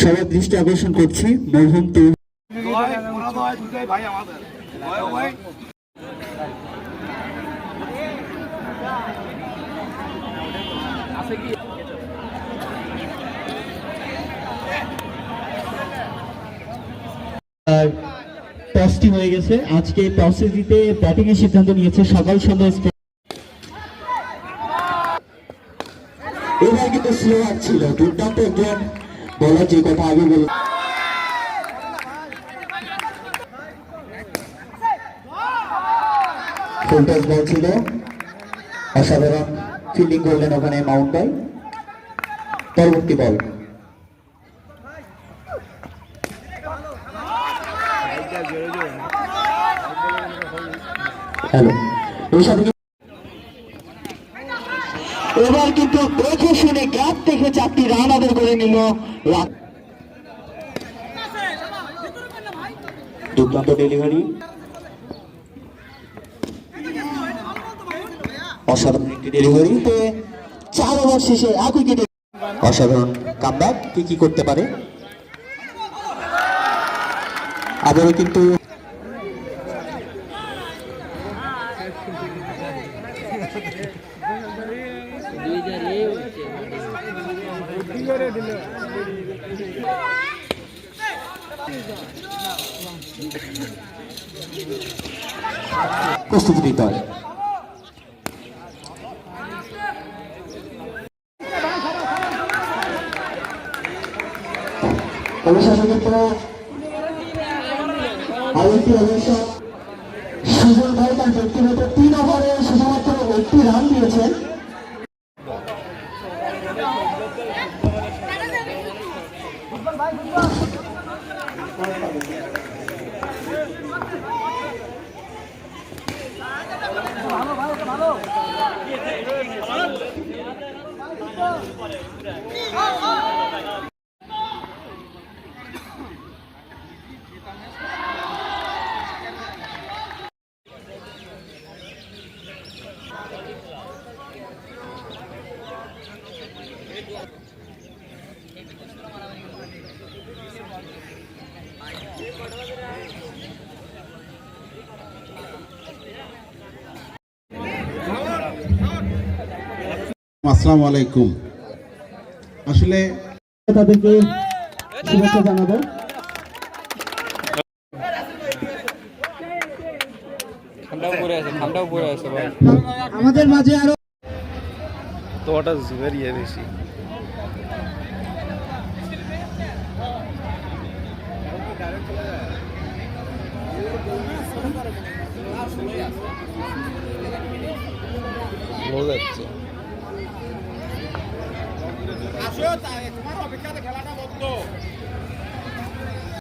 সবার দৃষ্টি আকর্ষণ করছি। মরহুম ভাই আমাদের ভাই আর টসটি হয়ে গেছে। আজকে টসে জিতে ব্যাটিং এর সিদ্ধান্ত নিয়েছে সকাল সন্ধ্যা। এবার কিন্তু স্লো ছিল। দুর্দান্ত একজন বলার যে কথা আগে বল ফুল টস বল ছিল। অসাধারণ ফিল্ডিং করলেন ওখানে মাউন্ট বাই পরবর্তী বল হ্যালো এই সাথে এবার কিন্তু দেখে শুনে গ্যাপ দেখে চারটি রান আদায় করে নিল দুর্দান্ত ডেলিভারি অসাধারণ একটি ডেলিভারি চার শেষে অসাধারণ কি কি করতে পারে? কিন্তু প্রস্তুতি নিতে হয় সুজন ভাই তার ব্যক্তিগত তিন ওভারে শুধুমাত্র একটি রান দিয়েছেন। ভাই আসসালামু আলাইকুম। আসলে তাদেরকে শুভেচ্ছা জানাব। আছে ঠান্ডাও পড়ে আছে ভাই। আমাদের মাঝে আরও তো ওটা জুমের ইয়ে বেশি। Jota, como é o cara que ela tá botou?